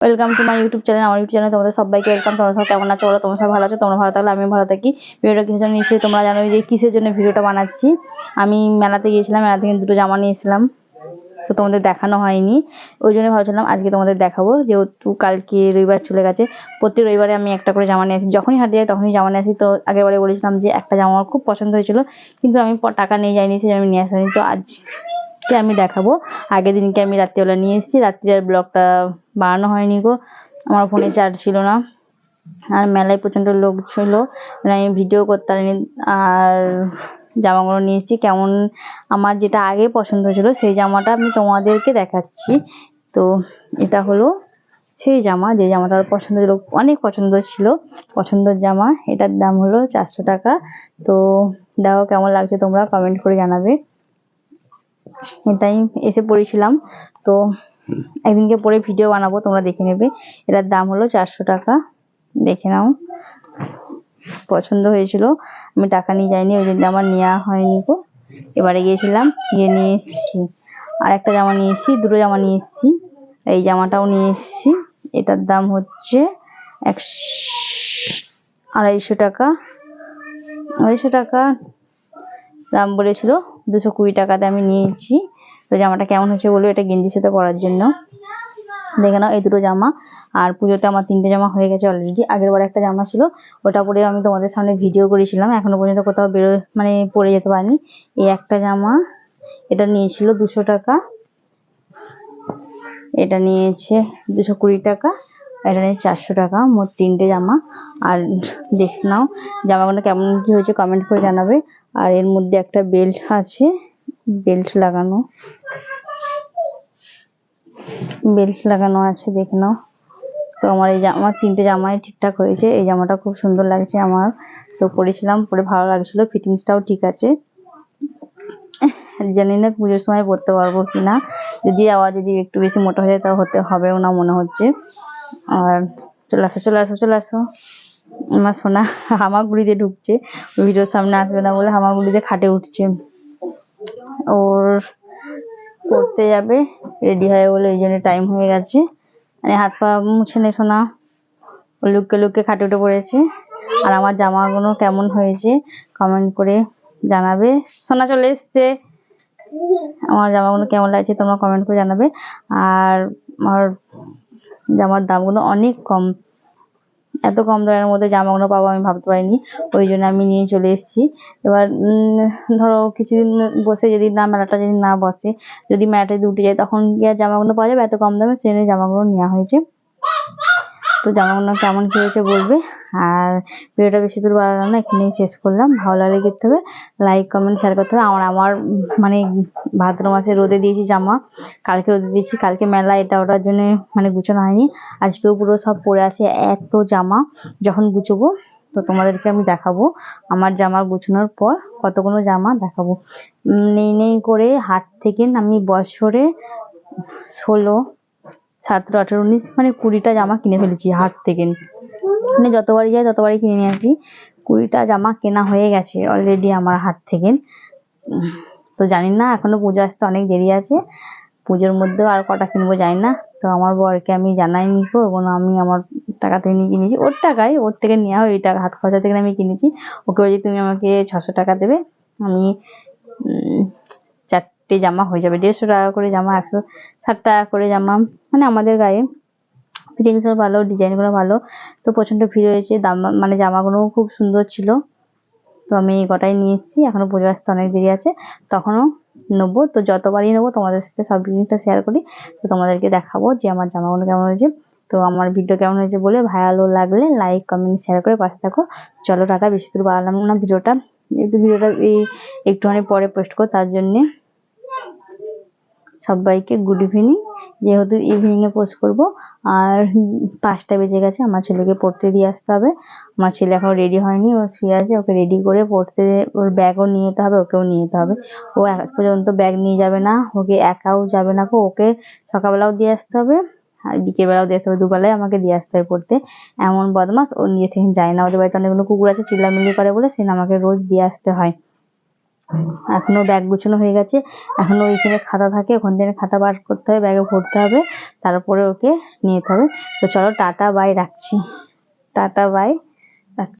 Welcome to my YouTube channel আমার YouTube channel তোমাদের সবাইকে ওয়েলকাম তোমরা সব কেমন আছো? বলো তোমরা সব ভালো আছো? তোমরা ভালো থাকলে আমি ভালো থাকি। ভিডিওটা কিসের জন্য নিশ্চয়ই তোমরা জানো যে কিসের জন্য ভিডিওটা বানাচ্ছি। আমি মেলাতে গিয়েছিলাম, মেলা থেকে দুটো জামা নিয়েছিলাম। তো তোমাদের দেখানো হয়নি। ওই জন্য ভাবছিলাম আজকে তোমাদের দেখাবো। যেহেতু কালকে রবিবার চলে গেছে প্রত্যেক রবিবারে আমি একটা করে জামা নিয়ে আসি। যখনই হাতে যাই তখনই জামা নিয়ে আসি। তো আগেরবারে বলেছিলাম যে একটা জামা আমার খুব পছন্দ হয়েছিল, কিন্তু আমি টাকা নিয়ে যাইনি সে আমি নিয়ে আসিনি তো আজকে আমি দেখাবো। আগের দিনকে আমি রাত্রিবেলা নিয়ে এসেছি। রাত্রি আর ব্লগটা বানানো হয়নি গো। আমার ফোনে চার্জ ছিল না। আর মেলায় প্রচণ্ড লোক ছিল। মানে আমি ভিডিও করতে পারিনি। আর জামাগুলো নিয়েছি। কেমন আমার যেটা আগে পছন্দ ছিল সেই জামাটা আমি তোমাদেরকে দেখাচ্ছি। তো এটা হলো সেই জামা। যে জামাটা আমার পছন্দ ছিল অনেক পছন্দ ছিল। পছন্দের জামা। এটার দাম হলো চারশো টাকা। তো দেখো কেমন লাগছে তোমরা কমেন্ট করে জানাবে। এটাই এসে পড়েছিলাম। তো একদিনকে পরে ভিডিও বানাবো, তোমরা দেখে নেবে। এটার দাম হলো চারশো টাকা। দেখে নাও। পছন্দ হয়েছিল। আমি টাকা নিয়ে যাইনি, ওই জন্য আমার নেওয়া হয়নি গো। এবারে গিয়েছিলাম, গিয়ে নিয়ে এসেছি। আর একটা জামা নিয়ে এসেছি, দুটো জামা নিয়ে এসেছি। এই জামাটাও নিয়ে এসেছি। এটার দাম হচ্ছে একশ আড়াইশো টাকা। আড়াইশো টাকা দাম বলেছিল। দুশো কুড়ি টাকাতে আমি নিয়েছি। তো জামাটা কেমন হয়েছে বলব এটা গেঞ্জির সাথে পরার জন্য। দেখে নাও, এই দুটো জামা। আর পুজোতে আমার তিনটে জামা হয়ে গেছে অলরেডি আগের বার একটা জামা ছিল, ওটা পরে আমি তোমাদের সামনে ভিডিও করেছিলাম। এখনও পর্যন্ত কোথাও বেরো মানে পরে যেতে পারিনি। এই একটা জামা, এটা নিয়েছিল দুশো টাকা। এটা নিয়েছে দুশো কুড়ি টাকা। এটা নিয়ে চারশো টাকা, মোট তিনটে জামা। আর দেখে নাও, জামাগুলো কেমন কি হয়েছে কমেন্ট করে জানাবে। আর এর মধ্যে একটা বেল্ট আছে। বেল্ট লাগানো। বেল্ট লাগানো আছে, দেখে নাও। তো আমার এই জামা, তিনটে জামাই ঠিকঠাক হয়েছে। এই জামাটা খুব সুন্দর লাগছে আমার। তো পরেছিলাম, পরে ভালো লাগছিল। ফিটিংসটাও ঠিক আছে। জানি না পুজোর সময় পরতে পারব কি না যদি আবার যদি একটু বেশি মোটা হয়ে যায়, তাও হতে হবেও না মনে হচ্ছে। আর চলে আসো চলে আসো চলে আসো। আমার সোনা, হামাগুড়িতে ঢুকছে। ভিডিওর সামনে আসবে না বলে হামাগুড়িতে খাটে উঠছে। ওর পড়তে যাবে। রেডি হয় বলে এই জন্য টাইম হয়ে গেছে। মানে হাত পা মুছে নে সোনা। ও লুককে লুককে খাটে উঠে পড়েছে। আর আমার জামাগুলো কেমন হয়েছে কমেন্ট করে জানাবে। সোনা চলে এসছে। আমার জামাগুলো কেমন লাগছে তোমরা কমেন্ট করে জানাবে। আর আমার জামার দামগুলো অনেক কম। এত কম দামের মধ্যে জামাগুলো পাবো আমি ভাবতে পারিনি, ওই জন্য আমি নিয়ে চলে এসেছি। এবার ধরো কিছুদিন বসে যদি না, মেলাটা যদি না বসে, যদি মেলাটা যদি উঠে যায়, তখন গিয়ে আর জামাগুলো পাওয়া যাবে? এত কম দামে সেই জামাগুলো নেওয়া হয়েছে। তো জামাগুলো কেমন কি হয়েছে বলবে? আর ভিডিওটা বেশি দূর বাড়ালাম না, এখানেই শেষ করলাম। ভালো লাগলে করতে হবে লাইক কমেন্ট শেয়ার করতে হবে। আমার আমার মানে ভাদ্র মাসে রোদে দিয়েছি জামা, কালকে রোদে দিয়েছি, কালকে মেলা, এটা ওটার জন্য মানে গুছানো হয়নি। আজকেও পুরো সব পরে আছে এত জামা, যখন গুছোবো, তো তোমাদেরকে আমি দেখাবো। আমার জামা গুছানোর পর কতগুলো জামা দেখাবো। নেই নেই করে হাট থেকে আমি বছরে ষোলো, সতেরো, আঠেরো, উনিশ মানে কুড়িটা জামা কিনে ফেলেছি হাট থেকে। মানে যতবারই যাই, ততবারই কিনে নিয়ে আসি। কুড়িটা জামা কেনা হয়ে গেছে অলরেডি আমার হাত থেকে। তো জানি না, এখনও পুজো আসতে অনেক দেরি আছে। পুজোর মধ্যেও আর কটা কিনবো জানি না। তো আমার বরকে আমি জানাইনি গো এবং আমি আমার টাকা থেকে নিয়ে কিনেছি। ওর টাকায় ওর থেকে নেওয়া হয় ওই টাকা, হাত খরচা থেকে আমি কিনেছি। ওকে বলছি, তুমি আমাকে ছশো টাকা দেবে। আমি চারটে জামা হয়ে যাবে। দেড়শো টাকা করে জামা, একশো ষাট টাকা করে জামা। মানে আমাদের গায়ে ফিটিংসও ভালো ডিজাইনগুলো ভালো। তো প্রচণ্ড ভিড় হয়েছে, দাম মানে জামাগুলোও খুব সুন্দর ছিল। তো আমি কটাই নিয়ে এসেছি, এখনও পুজো আসতে অনেক দেরি আছে। তখনও নেব, তো যতবারই নেব তোমাদের সাথে সব জিনিসটা শেয়ার করি, তো তোমাদেরকে দেখাবো যে আমার জামাগুলো কেমন হয়েছে। তো আমার ভিডিও কেমন হয়েছে বলে ভালো লাগলে লাইক কমেন্ট শেয়ার করে পাশে থাকো। চলো টাকা বেশি দূর বাড়ালাম না ভিডিওটা। একটু ভিডিওটা এই একটুখানি পরে পোস্ট করো তার জন্যে সবাইকে গুড ইভিনিং যেহেতু ইভিনিং এ পোস্ট করব, আর পাঁচটা বেজে গেছে, আমার ছেলেকে পড়তে দিয়ে আসতে হবে। আমার ছেলে এখনও রেডি হয়নি, ও শুয়ে আছে, ওকে রেডি করে পড়তে, ওর ব্যাগও নিয়ে যেতে হবে, ওকেও নিয়ে যেতে হবে। ও এক পর্যন্ত ব্যাগ নিয়ে যাবে না, ওকে একাও যাবে না ওকে সকালবেলাও দিয়ে আসতে হবে, আর বিকেলবেলাও দিয়ে আসতে হবে, দুবেলায় আমাকে দিয়ে আসতে হবে পড়তে। এমন বদমাস, ও নিজে থেকে যায় না, ওদের বাড়িতে অনেকগুলো কুকুর আছে, চিল্লামিল্লি করে বলে সে আমাকে রোজ দিয়ে আসতে হয়। এখনও ব্যাগ গুছানো হয়ে গেছে। এখনও ওইখানে খাতা থাকে, ওখান থেকে খাতা বার করতে হবে ব্যাগে ভরতে হবে, তারপরে ওকে নিয়ে যেতে হবে। তো চলো, টাটা বাই রাখছি। Tata bye